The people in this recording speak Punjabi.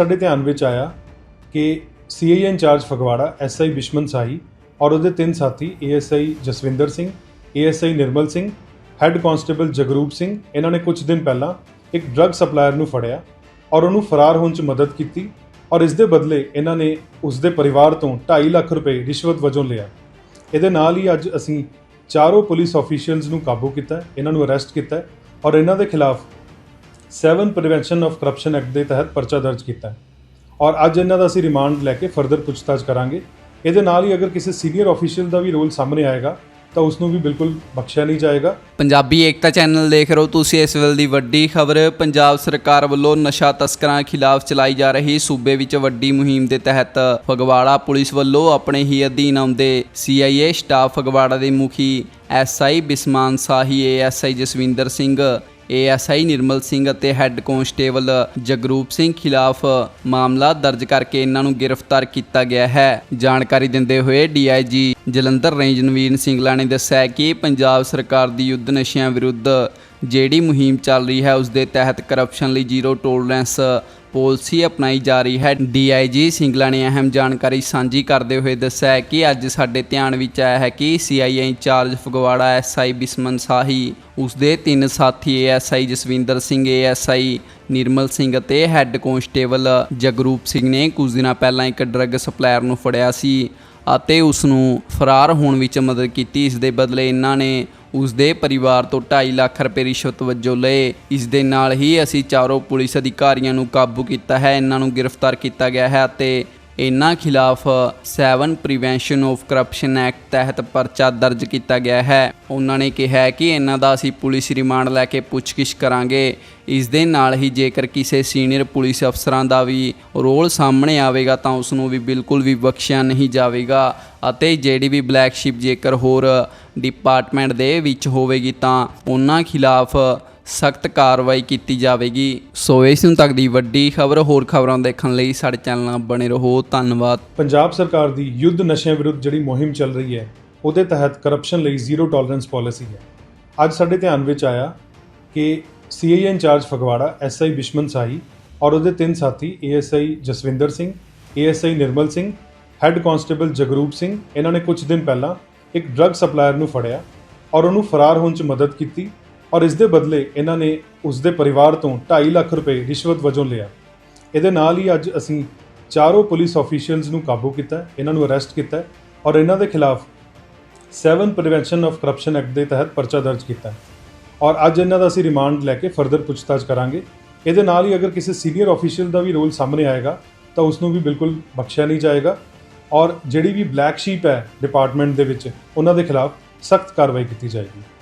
ਸਾਡੇ ਧਿਆਨ ਵਿੱਚ ਆਇਆ ਕਿ CIA incharge Phagwara SI Bishman Sahi ਔਰ ਉਹਦੇ ਤਿੰਨ ਸਾਥੀ ASI Jaswinder Singh ASI Nirmal Singh head constable Jagroop Singh, ਇਹਨਾਂ ਨੇ ਕੁਝ ਦਿਨ ਪਹਿਲਾਂ ਇੱਕ ਡਰੱਗ ਸਪਲਾਇਰ ਨੂੰ ਫੜਿਆ ਔਰ ਉਹਨੂੰ ਫਰਾਰ ਹੋਣ 'ਚ ਮਦਦ ਕੀਤੀ ਔਰ ਇਸ ਦੇ ਬਦਲੇ ਇਹਨਾਂ ਨੇ ਉਸ ਦੇ ਪਰਿਵਾਰ ਤੋਂ 2.5 ਲੱਖ ਰੁਪਏ ਰਿਸ਼ਵਤ ਵਜੋਂ ਲਿਆ। ਇਹਦੇ ਨਾਲ ਹੀ ਅੱਜ ਅਸੀਂ ਚਾਰੋਂ ਪੁਲਿਸ ਆਫੀਸ਼ੀਅਲਸ ਨੂੰ ਕਾਬੂ ਕੀਤਾ, ਇਹਨਾਂ ਨੂੰ ਅਰੈਸਟ ਕੀਤਾ ਔਰ ਇਹਨਾਂ ਦੇ ਖਿਲਾਫ 7 ਪ੍ਰੀਵੈਂਸ਼ਨ ਆਫ ਕਰਪਸ਼ਨ ਐਕਟ ਦੇ ਤਹਿਤ ਪਰਚਾ ਦਰਜ ਕੀਤਾ ਔਰ ਅੱਜ ਇਹਨਾਂ ਦਾ ਅਸੀਂ ਰਿਮਾਂਡ ਲੈ ਕੇ ਫਰਦਰ ਪੁੱਛਤਾਛ ਕਰਾਂਗੇ। ਇਹਦੇ ਨਾਲ ਹੀ ਅਗਰ ਕਿਸੇ ਸੀਨੀਅਰ ਆਫੀਸ਼ੀਅਲ ਦਾ ਵੀ ਰੋਲ ਸਾਹਮਣੇ ਆਏਗਾ, ਤਾਂ ਉਸ ਨੂੰ ਵੀ ਬਿਲਕੁਲ ਬਖਸ਼ਿਆ ਨਹੀਂ ਜਾਏਗਾ। ਪੰਜਾਬੀ ਏਕਤਾ ਚੈਨਲ ਦੇਖ ਰਹੇ ਹੋ ਤੁਸੀਂ ਇਸ ਵੇਲੇ ਦੀ ਵੱਡੀ ਖਬਰ। ਪੰਜਾਬ ਸਰਕਾਰ ਵੱਲੋਂ ਨਸ਼ਾ ਤਸਕਰਾਂ ਖਿਲਾਫ ਚਲਾਈ ਜਾ ਰਹੀ ਸੂਬੇ ਵਿੱਚ ਵੱਡੀ ਮੁਹਿੰਮ ਦੇ ਤਹਿਤ ਫਗਵਾੜਾ ਪੁਲਿਸ ਵੱਲੋਂ ਆਪਣੇ ਹੀ ਅਧੀਨ ਆਉਂਦੇ ਸੀਆਈਏ ਸਟਾਫ ਫਗਵਾੜਾ ਦੇ ਮੁਖੀ SI Bisman Sahi ASI Jaswinder Singh ASI Nirmal Singh ਅਤੇ ਹੈੱਡ ਕਾਂਸਟੇਬਲ ਜਗਰੂਪ ਸਿੰਘ ਖਿਲਾਫ ਮਾਮਲਾ ਦਰਜ ਕਰਕੇ ਇਹਨਾਂ ਨੂੰ ਗ੍ਰਿਫਤਾਰ ਕੀਤਾ ਗਿਆ ਹੈ। ਜਾਣਕਾਰੀ ਦਿੰਦੇ ਹੋਏ ਡੀਆਈਜੀ ਜਲੰਧਰ ਰੇਂਜ ਨਵੀਨ ਸਿੰਘਲਾ ਨੇ ਦੱਸਿਆ ਕਿ ਪੰਜਾਬ ਸਰਕਾਰ ਦੀ ਯੁੱਧ ਨਸ਼ਿਆਂ ਵਿਰੁੱਧ ਜਿਹੜੀ ਮੁਹਿੰਮ ਚੱਲ ਰਹੀ ਹੈ, ਉਸ ਦੇ ਤਹਿਤ ਕਰਪਸ਼ਨ ਲਈ ਜ਼ੀਰੋ ਟੋਲਰੈਂਸ ਪਾਲਿਸੀ ਅਪਣਾਈ ਜਾ ਰਹੀ ਹੈ। ਡੀਆਈਜੀ ਸਿੰਗਲਾ ਨੇ ਅਹਿਮ ਜਾਣਕਾਰੀ ਸਾਂਝੀ ਕਰਦੇ ਹੋਏ ਦੱਸਿਆ ਹੈ ਕਿ ਅੱਜ ਸਾਡੇ ਧਿਆਨ ਵਿੱਚ ਆਇਆ ਹੈ ਕਿ CIA incharge Phagwara SI Bisman Sahi ਉਸ ਦੇ ਤਿੰਨ ਸਾਥੀ ਏਐਸਆਈ ਜਸਵਿੰਦਰ ਸਿੰਘ ਏਐਸਆਈ ਨਿਰਮਲ ਸਿੰਘ ਅਤੇ ਹੈੱਡ ਕਾਂਸਟੇਬਲ ਜਗਰੂਪ ਸਿੰਘ ਨੇ ਕੁਝ ਦਿਨਾਂ ਪਹਿਲਾਂ ਇੱਕ ਡਰੱਗ ਸਪਲਾਇਰ ਨੂੰ ਫੜਿਆ ਸੀ ਅਤੇ ਉਸ ਨੂੰ ਫਰਾਰ ਹੋਣ ਵਿੱਚ ਮਦਦ ਕੀਤੀ। ਇਸ ਦੇ ਬਦਲੇ ਇਹਨਾਂ ਨੇ ਉਸ ਦੇ ਪਰਿਵਾਰ ਤੋਂ 2.5 ਲੱਖ ਰੁਪਏ ਰਿਸ਼ਵਤ ਵਜੋਂ ਲਏ। ਇਸ ਦੇ ਨਾਲ ਹੀ ਅਸੀਂ ਚਾਰੋਂ ਪੁਲਿਸ ਅਧਿਕਾਰੀਆਂ ਨੂੰ ਕਾਬੂ ਕੀਤਾ ਹੈ। ਇਹਨਾਂ ਨੂੰ ਗ੍ਰਿਫਤਾਰ ਕੀਤਾ ਗਿਆ ਹੈ ਅਤੇ ਇਹਨਾਂ ਖਿਲਾਫ 7 ਪ੍ਰੀਵੈਂਸ਼ਨ ਆਫ ਕਰਪਸ਼ਨ ਐਕਟ ਤਹਿਤ ਪਰਚਾ ਦਰਜ ਕੀਤਾ ਗਿਆ ਹੈ। ਉਹਨਾਂ ਨੇ ਕਿਹਾ ਕਿ ਇਹਨਾਂ ਦਾ ਅਸੀਂ ਪੁਲਿਸ ਰਿਮਾਂਡ ਲੈ ਕੇ ਪੁੱਛਗਿੱਛ ਕਰਾਂਗੇ। ਇਸ ਦੇ ਨਾਲ ਹੀ ਜੇਕਰ ਕਿਸੇ ਸੀਨੀਅਰ ਪੁਲਿਸ ਅਫਸਰਾਂ ਦਾ ਵੀ ਰੋਲ ਸਾਹਮਣੇ ਆਵੇਗਾ ਤਾਂ ਉਸ ਨੂੰ ਵੀ ਬਿਲਕੁਲ ਵੀ ਬਖਸ਼ਿਆ ਨਹੀਂ ਜਾਵੇਗਾ ਅਤੇ ਜਿਹੜੀ ਵੀ ਬਲੈਕ ਸ਼ਿਪ ਜੇਕਰ ਹੋਰ ਡਿਪਾਰਟਮੈਂਟ ਦੇ ਵਿੱਚ ਹੋਵੇਗੀ ਤਾਂ ਉਹਨਾਂ ਖਿਲਾਫ ਸਖਤ ਕਾਰਵਾਈ ਕੀਤੀ ਜਾਵੇਗੀ। ਸੋ ਇਸ ਨੂੰ ਤੱਕ ਦੀ ਵੱਡੀ ਖਬਰ, ਹੋਰ ਖਬਰਾਂ ਦੇਖਣ ਲਈ ਸਾਡੇ ਚੈਨਲ ਨਾਲ ਬਣੇ ਰਹੋ। ਧੰਨਵਾਦ। ਪੰਜਾਬ ਸਰਕਾਰ ਦੀ ਯੁੱਧ ਨਸ਼ਿਆਂ ਵਿਰੁੱਧ ਜਿਹੜੀ ਮੁਹਿੰਮ ਚੱਲ ਰਹੀ ਹੈ, ਉਹਦੇ ਤਹਿਤ ਕਰਪਸ਼ਨ ਲਈ ਜ਼ੀਰੋ ਟੋਲਰੈਂਸ ਪਾਲਿਸੀ ਹੈ। ਅੱਜ ਸਾਡੇ ਧਿਆਨ ਵਿੱਚ ਆਇਆ ਕਿ CIA incharge Phagwara SI Bishman Sahi ਔਰ ਉਹਦੇ ਤਿੰਨ ਸਾਥੀ ASI Jaswinder Singh ASI Nirmal Singh head constable Jagroop Singh, ਇਹਨਾਂ ਨੇ ਕੁਝ ਦਿਨ ਪਹਿਲਾਂ ਇੱਕ ਡਰੱਗ ਸਪਲਾਇਰ ਨੂੰ ਫੜਿਆ ਔਰ ਉਹਨੂੰ ਫਰਾਰ ਹੋਣ 'ਚ ਮਦਦ ਕੀਤੀ। ਔਰ ਇਸ ਦੇ ਬਦਲੇ ਇਹਨਾਂ ਨੇ ਉਸ ਦੇ ਪਰਿਵਾਰ ਤੋਂ 2.5 ਲੱਖ ਰੁਪਏ ਰਿਸ਼ਵਤ ਵਜੋਂ ਲਿਆ। ਇਹਦੇ ਨਾਲ ਹੀ ਅੱਜ ਅਸੀਂ ਚਾਰੋਂ ਪੁਲਿਸ ਆਫੀਸ਼ੀਅਲਸ ਨੂੰ ਕਾਬੂ ਕੀਤਾ, ਇਹਨਾਂ ਨੂੰ ਅਰੈਸਟ ਕੀਤਾ ਔਰ ਇਹਨਾਂ ਦੇ ਖਿਲਾਫ 7 ਪ੍ਰੀਵੈਂਸ਼ਨ ਆਫ ਕਰਪਸ਼ਨ ਐਕਟ ਦੇ ਤਹਿਤ ਪਰਚਾ ਦਰਜ ਕੀਤਾ। ਔਰ ਅੱਜ ਇਹਨਾਂ ਦਾ ਅਸੀਂ ਰਿਮਾਂਡ ਲੈ ਕੇ ਫਰਦਰ ਪੁੱਛਤਾਛ ਕਰਾਂਗੇ। ਇਹਦੇ ਨਾਲ ਹੀ ਅਗਰ ਕਿਸੇ ਸੀਨੀਅਰ ਆਫੀਸ਼ੀਅਲ ਦਾ ਵੀ ਰੋਲ ਸਾਹਮਣੇ ਆਏਗਾ, ਤਾਂ ਉਸ ਨੂੰ ਵੀ ਬਿਲਕੁਲ ਬਖਸ਼ਿਆ ਨਹੀਂ ਜਾਏਗਾ ਔਰ ਜਿਹੜੀ ਵੀ ਬਲੈਕ ਸ਼ੀਪ ਹੈ ਡਿਪਾਰਟਮੈਂਟ ਦੇ ਵਿੱਚ, ਉਹਨਾਂ ਦੇ ਖਿਲਾਫ ਸਖਤ ਕਾਰਵਾਈ ਕੀਤੀ ਜਾਏਗੀ।